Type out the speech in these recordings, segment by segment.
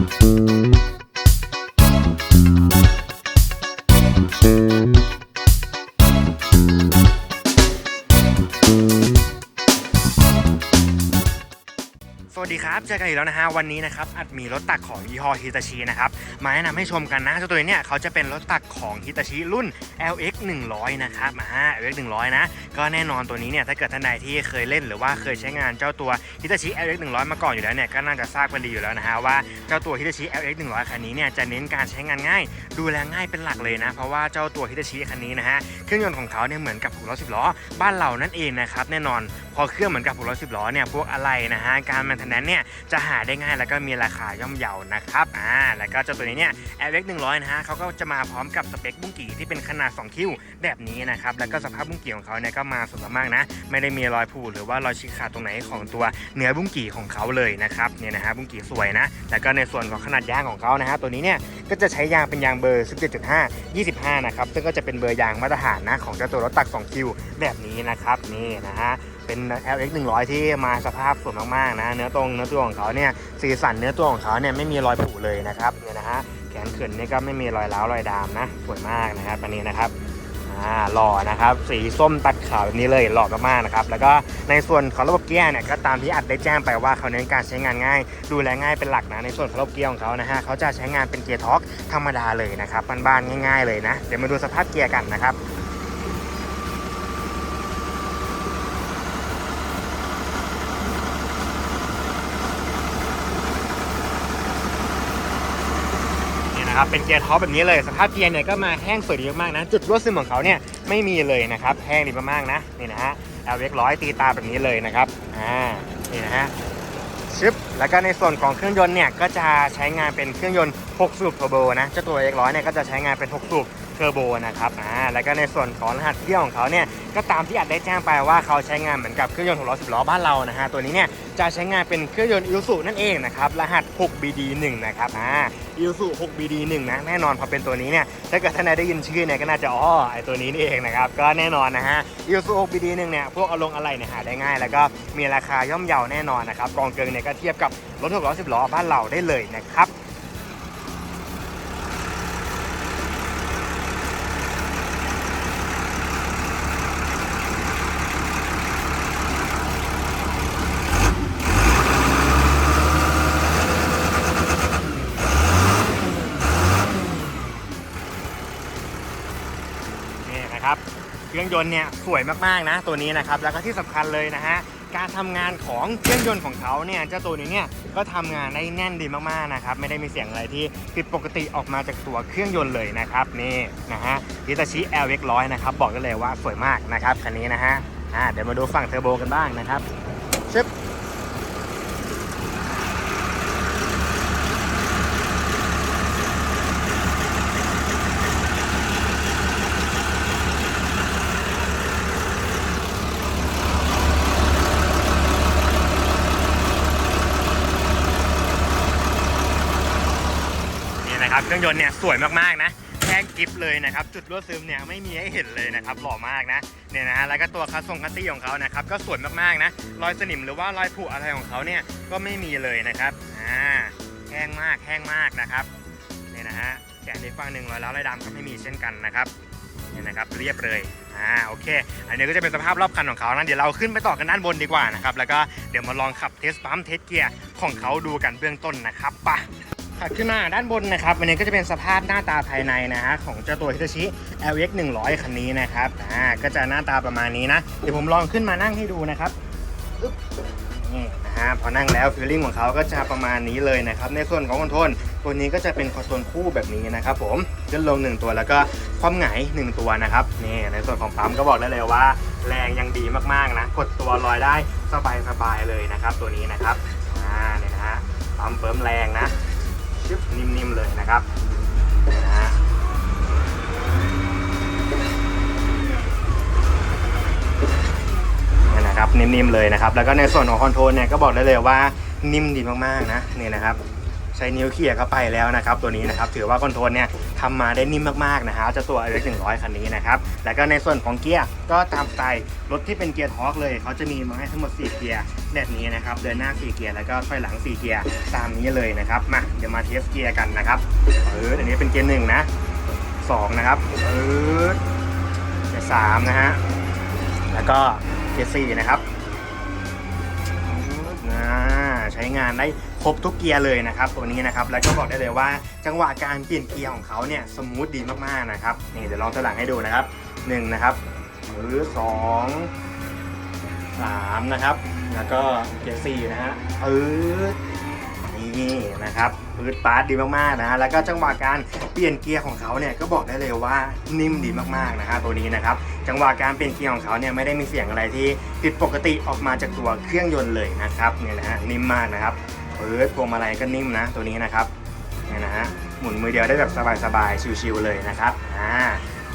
สวัสดีครับ เจอกันอีกแล้วนะฮะ วันนี้นะครับ อัดมีรถตักของยี่ห้อฮิตาชินะครับ มาแนะนำให้ชมกันนะเจ้าตัวนี้เนี่ยเขาจะเป็นรถตักของฮิตาชิรุ่น LX 100นะครับมา LX 100นะก็แน่นอนตัวนี้เนี่ยถ้าเกิดท่านใดที่เคยเล่นหรือว่าเคยใช้งานเจ้าตัวฮิตาชิ LX 100มาก่อนอยู่แล้วเนี่ยก็น่าจะทราบกันดีอยู่แล้วนะฮะว่าเจ้าตัวฮิตาชิ LX 100คันนี้เนี่ยจะเน้นการใช้งานง่าย ดูแลง่ายเป็นหลักเลยนะ เพราะว่าเจ้าตัวฮิตาชิคันนี้นะฮะเครื่องยนต์ของเขาเนี่ยเหมือนกับ6ล้อ10ล้อบ้านเรานั่นเองนะครับแน่นอนพอเครื่องเหมือนกับ6ล้อ10ล้อเนี่ยพวกอะไรนะฮะการมันทนนเนี่ยจะหาได้ง่ายแล้วก็มีราคาย่อมเยานะครับอ่าแล้วก็เจ้าตัวนี้เนี่ย LX 100นะฮะเขาก็จะมาพร้อมกับสเปคบุ้งกี่ที่เป็นขนาด 2 คิ้วแบบนี้นะครับ แล้วก็สภาพบุ้งกี่ของเขาเนี่ยก็มาสมมากนะ ไม่ได้มีรอยผุหรือว่ารอยฉีกขาดตรงไหนของตัวเนื้อบุ้งกี่ของเขาเลยนะครับเนี่ยนะฮะบุ้งกี่สวยนะ แล้วก็ในส่วนของขนาดยางของเขานะฮะตัวนี้เนี่ยก็จะใช้ยางเป็นยางเบอร์ 17.5 25 นะครับ ซึ่งก็จะเป็นเบอร์ยางมาตรฐานนะของเจ้าตัวรถตัก 2 คิวแบบนี้นะครับนี่นะฮะ เป็น LX 100 ที่มาสภาพสวยมากๆนะ เนื้อตรงเนื้อตัวของเขาเนี่ยสีสันเนื้อตัวของเขาเนี่ยไม่มีรอยผุเลยนะครับเนี่ยนะฮะแขนเขินนี่ก็ไม่มีรอยร้าวรอยดามนะสวยมากนะครับอันนี้นะครับอ่าหล่อนะครับสีส้มตัดขาวแบบนี้เลยหล่อมากๆนะครับแล้วก็ในส่วนของระบบเกียร์เนี่ยก็ตามที่อัดได้แจ้งไปว่าเขาเน้นการใช้งานง่าย ดูแลง่ายเป็นหลักนะในส่วนของระบบเกียร์ของเขานะฮะเขาจะใช้งานเป็นเกียร์ท็อกธรรมดาเลยนะครับบ้านๆง่าย ๆเลยนะเดี๋ยวมาดูสภาพเกียร์กันนะครับ นะครับเป็นเกียร์ท็อปแบบนี้เลยสภาพเกียร์เนี่ยก็มาแห้งสวยดีมากๆนะ จุดรั่วซึมของเขาเนี่ยไม่มีเลยนะครับแห้งดีมากๆนะนี่นะฮะ LX ร้อยตีตาแบบนี้เลยนะครับอ่านี่นะฮะชึบแล้วก็ในส่วนของเครื่องยนต์เนี่ยก็จะใช้งานเป็นเครื่องยนต์ 6 สูบเทอร์โบนะเจ้าตัว X ร้อยเนี่ยก็จะใช้งานเป็น 6 สูบ ทอร์โบนะครับอ่าแล้วก็ในส่วนของรหัสเที่ยวของเขาเนี่ยก็ตามที่อัดได้แจ้งไปว่าเขาใช้งานเหมือนกับเครื่องยนต์6ล้อ10ล้อบ้านเรานะฮะตัวนี้เนี่ยจะใช้งานเป็นเครื่องยนต์อิ s สุนั่นเองนะครับรหัส 6BD1 นะครับอ่าอิลสุ 6BD1 นะแน่นอนพอเป็นตัวนี้เนี่ยถ้าเกิดท่านใดได้ยินชื่อเนี่ยก็น่าจะอ๋อไอตัวนี้นี่เองนะครับก็แน่นอนนะฮะอิลสุ 6BD1 เนี่ยพวกเอาลงอะไรเนี่ยหาได้ง่าย แล้วก็มีราคาย่อมเยาแน่นอนนะครับกองเกิงเนี่ยก็เทียบกับรถ6ล้อ10ล้อบ้านเราได้เลยนะครับ นี่นะครับเค รื่องยนต์เนี่ยสวยมากๆนะตัวนี้นะครับแล้วก็ที่สำคัญเลยนะฮะการทำงานของเครื่องยนต์ของเขาเนี่ยเจ้าตัวนี้เนี่ยก็ทำงานได้แน่นดีมากๆนะครับไม่ได้มีเสียงอะไรที่ผิดปกติออกมาจากตัวเครื่องยนต์เลยนะครับนี่นะฮะฮิตาชิ LX 100นะครับบอกได้เลยว่าสวยมากนะครับคันนี้นะฮะอ่าเดี๋ยวมาดูฝั่งเทอร์โบกันบ้างนะครับชึบ นะครับเครื่องยนต์เนี่ยสวยมากๆนะแค่กิฟเลยนะครับจุดรั่วซึมเนี่ยไม่มีให้เห็นเลยนะครับหล่อมากนะเนี่ยนะฮะแล้วก็ตัวคัสซงคัสซี่ของเขานะครับก็สวยมากๆนะรอยสนิมหรือว่ารอยผุอะไรของเขาเนี่ยก็ไม่มีเลยนะครับอ่าแห้งมากแห้งมากนะครับเนี่ยนะฮะแกะในฝั่งหนึ่งรอยแล้วรอยดำก็ไม่มีเช่นกันนะครับเนี่ยนะครับเรียบเลยอ่าโอเค อันนี้ก็จะเป็นสภาพรอบคันของเขานะเดี๋ยวเราขึ้นไปต่อกันด้านบนดีกว่านะครับแล้วก็เดี๋ยวมาลองขับเทสปั๊มเทสเกียร์ของเขาดูกันเบื้องต้นนะครับไป ถัดขึ้นมาด้านบนนะครับอันนี้ก็จะเป็นสภาพหน้าตาภายในนะฮะของเจ้าตัว Hitachi LX 100 คันนี้นะครับอ่าก็จะหน้าตาประมาณนี้นะ เดี๋ยวผมลองขึ้นมานั่งให้ดูนะครับอึ๊บนี่นะฮะพอนั่งแล้วฟีลลิ่งของเขาก็จะประมาณนี้เลยนะครับ ในส่วนของคอนโทรลตัวนี้ก็จะเป็นคอนโทรลคู่แบบนี้นะครับผมขึ้นลง 1 ตัวแล้วก็ความหงาย1ตัวนะครับนี่ในส่วนของปั๊มก็บอกได้เลยว่า แรงยังดีมากๆนะกดตัวลอยได้สบายๆเลยนะครับ ตัวนี้นะครับอ่าเนี่ยนะฮะปั๊มเฟิร์มแรงนะ ชึบนิ่มๆเลยนะครับนี่นะฮะนี่นะครับนิ่มๆเลยนะครับ แล้วก็ในส่วนของคอนโทรลเนี่ยก็บอกได้เลยว่านิ่มดีมากๆนะนี่นะครับใช้นิ้วเขี่ยเข้าไปแล้วนะครับ ตัวนี้นะครับถือว่าคอนโทรลเนี่ยทำมาได้นิ่มมากๆนะฮะเจ้าตัว RX 100คันนี้นะครับ แล้วก็ในส่วนของเกียร์ก็ตามสไตล์รถที่เป็นเกียร์ทอร์กเลย เขาจะมีมาให้ทั้งหมด 4 เกียร์แบบนี้นะครับ เดินหน้า 4 เกียร์แล้วก็ถอยหลัง 4 เกียร์ตามนี้เลยนะครับ มาเดี๋ยวมาเทสเกียร์กันนะครับเอออันนี้เป็นเกียร์หนึ่งนะสองนะครับเออเกียร์สามนะฮะแล้วก็เกียร์สี่นะครับอ่าใช้งานได้ครบทุกเกียร์เลยนะครับ ตัวนี้นะครับแล้วก็บอกได้เลยว่าจังหวะการเปลี่ยนเกียร์ของเขาเนี่ยสมูทดีมากๆนะครับนี่เดี๋ยวลองตัวหลังให้ดูนะครับ หนึ่งนะครับ หรือสองสามนะครับ แล้วก็เกียร์สี่นะฮะปื๊ดนี่นะครับปื๊ดปาร์ดดีมากๆนะแล้วก็จังหวะการเปลี่ยนเกียร์ของเขาเนี่ยก็บอกได้เลยว่านิ่มดีมากๆนะฮะตัวนี้นะครับจังหวะการเปลี่ยนเกียร์ของเขาเนี่ยไม่ได้มีเสียงอะไรที่ผิดปกติออกมาจากตัวเครื่องยนต์เลยนะครับเนี่ยนะฮะนิ่มมากนะครับปื๊ดพวงมาลัยก็นิ่มนะตัวนี้นะครับเนี่ยนะฮะหมุนมือเดียวได้แบบสบายๆชิวๆเลยนะครับอ่า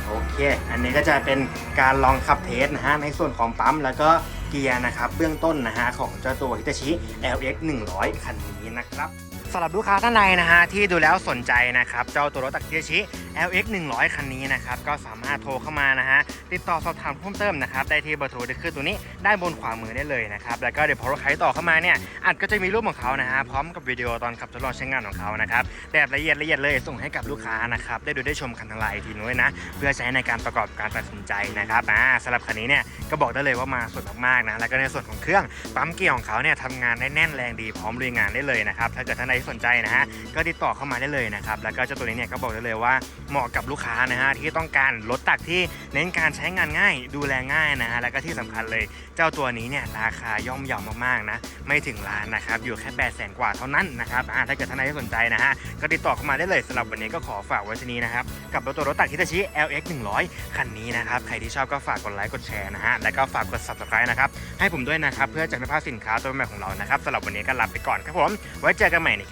โอเค อันนี้ก็จะเป็นการลองขับเทสนะฮะในส่วนของปั๊มแล้วก็เกียร์นะครับเบื้องต้นนะฮะของเจ้าตัว Hitachi LX 100 คันนี้นะครับ สำหรับลูกค้าท่านใดนะฮะที่ดูแล้วสนใจนะครับเจ้าตัวรถตัก Hitachi LX 100 คันนี้นะครับก็สามารถโทรเข้ามานะฮะติดต่อสอบถามเพิ่มเติมนะครับได้ที่เบอร์โทรที่ขึ้นตัวนี้ได้บนขวามือได้เลยนะครับแล้วก็เดี๋ยวพอรถใครต่อเข้ามาเนี่ยอัดก็จะมีรูปของเขานะฮะพร้อมกับวิดีโอตอนขับทดลองใช้งานของเขานะครับแบบละเอียดละเอียดเลยส่งให้กับลูกค้านะครับได้ดูได้ชมกันทางไลน์ทีนู้นนะเพื่อใช้ในการประกอบการตัดสินใจนะครับอ่าสำหรับคันนี้เนี่ยก็บอกได้เลยว่ามาสดมากๆนะแล้วก็ในส่วนของเครื่องปั๊มเกียร์ของเขาเนี่ยทำงานได้แน่นแรงดีพร้อมลุยงานได้เลยนะครับถ้าเกิดท่านใดสนใจนะฮะก็ติดต่อเข้ามาได้เลยนะครับแล้วก็เจ้าตัวนี้เนี่ยก็บอกได้เลยว่าเหมาะกับลูกค้านะฮะที่ต้องการรถตักที่เน้นการใช้งานง่าย ดูแลง่ายนะฮะแล้วก็ที่สำคัญเลยเจ้าตัวนี้เนี่ยราคาย่อมเยาวมากๆนะไม่ถึงล้านนะครับอยู่แค่8 0 0 0 0กว่าเท่านั้นนะครับอ่าถ้าเกิดท่านใดที่สนใจนะฮะก็ติดต่อเข้ามาได้เลยสำหรับวันนี้ก็ขอฝากไว้ที่นี้นะครับกับรถตัวรถตักฮิตาชิ LX 100คันนี้นะครับใครที่ชอบก็ฝากกดไลค์กดแชร์นะฮะแล้วก็ฝากกด subscribe นะครับให้ผมด้วยนะครับเพื่อจะไม่พลาดสินค้าตัวใหม่ของเรานะครับสำหรับวันนี้ก็ลาไปก่อนครับผมไว้เจอกันใหม่ในค